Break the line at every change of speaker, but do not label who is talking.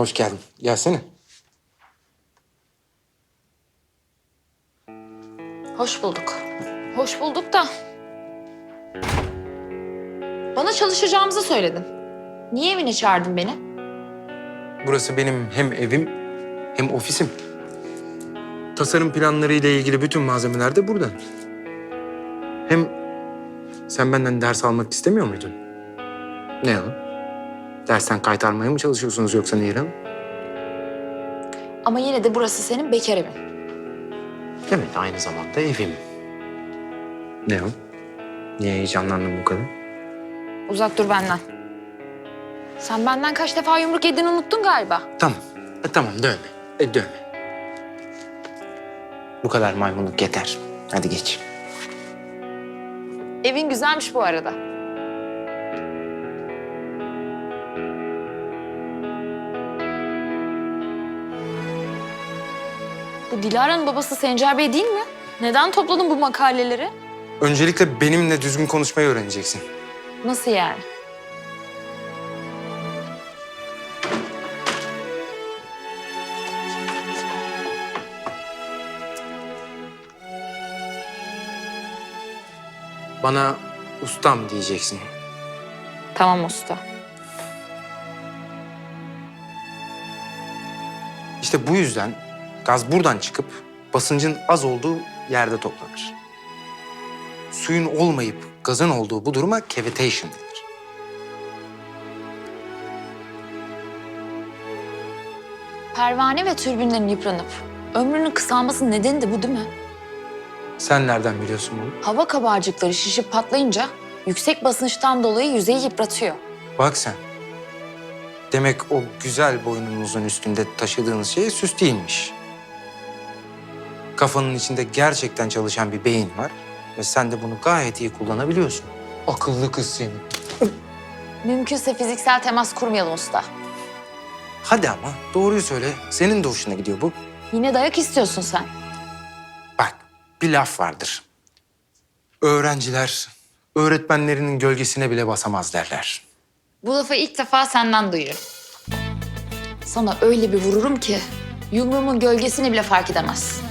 Hoş geldin. Gelsene.
Hoş bulduk. Hoş bulduk da. Bana çalışacağımızı söyledin. Niye evine çağırdın beni?
Burası benim hem evim hem ofisim. Tasarım planları ile ilgili bütün malzemeler de burada. Hem sen benden ders almak istemiyor muydun? Ne o? Dersten kaytarmaya mı çalışıyorsunuz yoksa Nehir Hanım?
Ama yine de burası senin bekar evin.
Evet, aynı zamanda evim. Ne o? Niye heyecanlandın bu kadar?
Uzak dur benden. Sen benden kaç defa yumruk yediğini unuttun galiba.
Tamam. E, tamam dövme. E, dövme. Bu kadar maymunluk yeter. Hadi geç.
Evin güzelmiş bu arada. Bu Dilara'nın babası Sencer Bey değil mi? Neden topladın bu makaleleri?
Öncelikle benimle düzgün konuşmayı öğreneceksin.
Nasıl yani?
Bana ustam diyeceksin.
Tamam usta.
İşte bu yüzden gaz buradan çıkıp basıncın az olduğu yerde toplanır. Suyun olmayıp gazın olduğu bu duruma cavitation denir.
Pervane ve türbinlerin yıpranıp ömrünün kısalmasının nedeni de bu değil mi?
Sen nereden biliyorsun bunu?
Hava kabarcıkları şişip patlayınca yüksek basınçtan dolayı yüzeyi yıpratıyor.
Bak sen. Demek o güzel boynunuzun üstünde taşıdığınız şey süs değilmiş. Kafanın içinde gerçekten çalışan bir beyin var ve sen de bunu gayet iyi kullanabiliyorsun. Akıllı kız seni.
Mümkünse fiziksel temas kurmayalım usta.
Hadi ama doğruyu söyle. Senin de hoşuna gidiyor bu.
Yine dayak istiyorsun sen.
Bak bir laf vardır. Öğrenciler öğretmenlerinin gölgesine bile basamaz derler.
Bu lafı ilk defa senden duyuyorum. Sana öyle bir vururum ki yumruğumun gölgesini bile fark edemez.